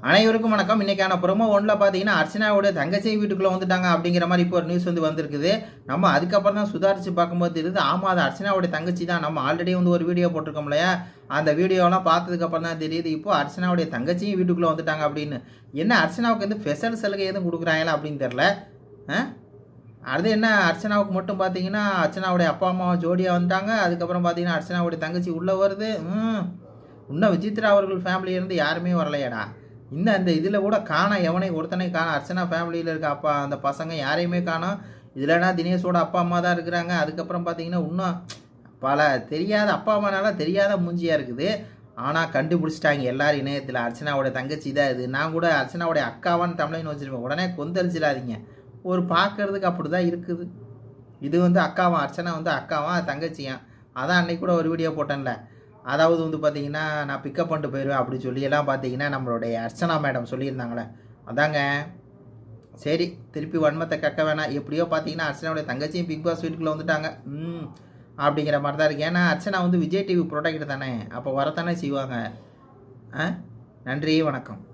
அனைவருக்கும் வணக்கம். இன்னைக்கான ப்ரொமோ ஒன்றில் பார்த்தீங்கன்னா அர்ச்சனாவோட தங்கச்சி வீட்டுக்குள்ளே வந்துட்டாங்க அப்படிங்கிற மாதிரி இப்போ ஒரு நியூஸ் வந்து வந்திருக்குது. நம்ம அதுக்கப்புறம் தான் சுதாரித்து பார்க்கும்போது தெரியுது. ஆமாம் அது அர்ச்சனாவுடைய தங்கச்சி தான். நம்ம ஆல்ரெடி வந்து ஒரு வீடியோ போட்டிருக்கோம் இல்லையா? அந்த வீடியோலாம் பார்த்ததுக்கப்புறம் தான் தெரியுது. இப்போ அர்ச்சனாவுடைய தங்கச்சியும் வீட்டுக்குள்ளே வந்துட்டாங்க அப்படின்னு. என்ன அர்ச்சனாவுக்கு வந்து ஸ்பெஷல் சலுகை எதுவும் கொடுக்குறாங்களா அப்படின்னு தெரில ஆ? அது என்ன அர்ச்சனாவுக்கு மட்டும் பார்த்தீங்கன்னா அர்ச்சனாவுடைய அப்பா அம்மா ஜோடியாக வந்துட்டாங்க. அதுக்கப்புறம் பார்த்தீங்கன்னா அர்ச்சனாவுடைய தங்கச்சி உள்ளே வருது. ம். இன்னும் விசித்ரா அவர்கள் ஃபேமிலியிலேருந்து யாருமே வரலையாடா. இன்னும் அந்த இதில் கூட காணோம் எவனை ஒருத்தனை காணோம் அர்ச்சனா ஃபேமிலியில் இருக்க அப்பா அந்த பசங்க யாரையுமே காணோம் இதுலனா தினேஷோட அப்பா அம்மா தான் இருக்கிறாங்க. அதுக்கப்புறம் பார்த்தீங்கன்னா இன்னும் பல தெரியாத அப்பா அம்மானால தெரியாத மூஞ்சியாக இருக்குது. ஆனால் கண்டுபிடிச்சிட்டாங்க எல்லாரும் இணையத்தில். அர்ச்சனாவோட தங்கச்சி தான் இது. நான் கூட அர்ச்சனாவுடைய அக்காவான்னு தமிழ்னு வச்சுருப்பேன். உடனே கொந்தளிச்சிடாதீங்க. ஒரு பார்க்கறதுக்கு அப்படி தான் இருக்குது. இது வந்து அக்காவான் அர்ச்சனா வந்து அக்காவான் தங்கச்சியான் அதான் அன்னைக்கு கூட ஒரு வீடியோ போட்டேன்ல. அதாவது வந்து பார்த்தீங்கன்னா நான் பிக்கப் பண்ணிட்டு போயிடுவேன் அப்படி சொல்லி எல்லாம் பார்த்தீங்கன்னா நம்மளுடைய அர்ச்சனா மேடம் சொல்லியிருந்தாங்களே. அதாங்க. சரி திருப்பி வன்மத்தை கக்க வேணாம். எப்படியோ பார்த்தீங்கன்னா அர்ச்சனாவுடைய தங்கச்சியும் பிக் பாஸ் வீட்டுக்குள்ளே வந்துட்டாங்க. ம் அப்படிங்கிற மாதிரி தான் இருக்குது ஏன்னா அர்ச்சனா வந்து விஜய் டிவி ப்ரொடக்ட் தானே. அப்போ வரத்தானே செய்வாங்க. ஆ? நன்றி வணக்கம்.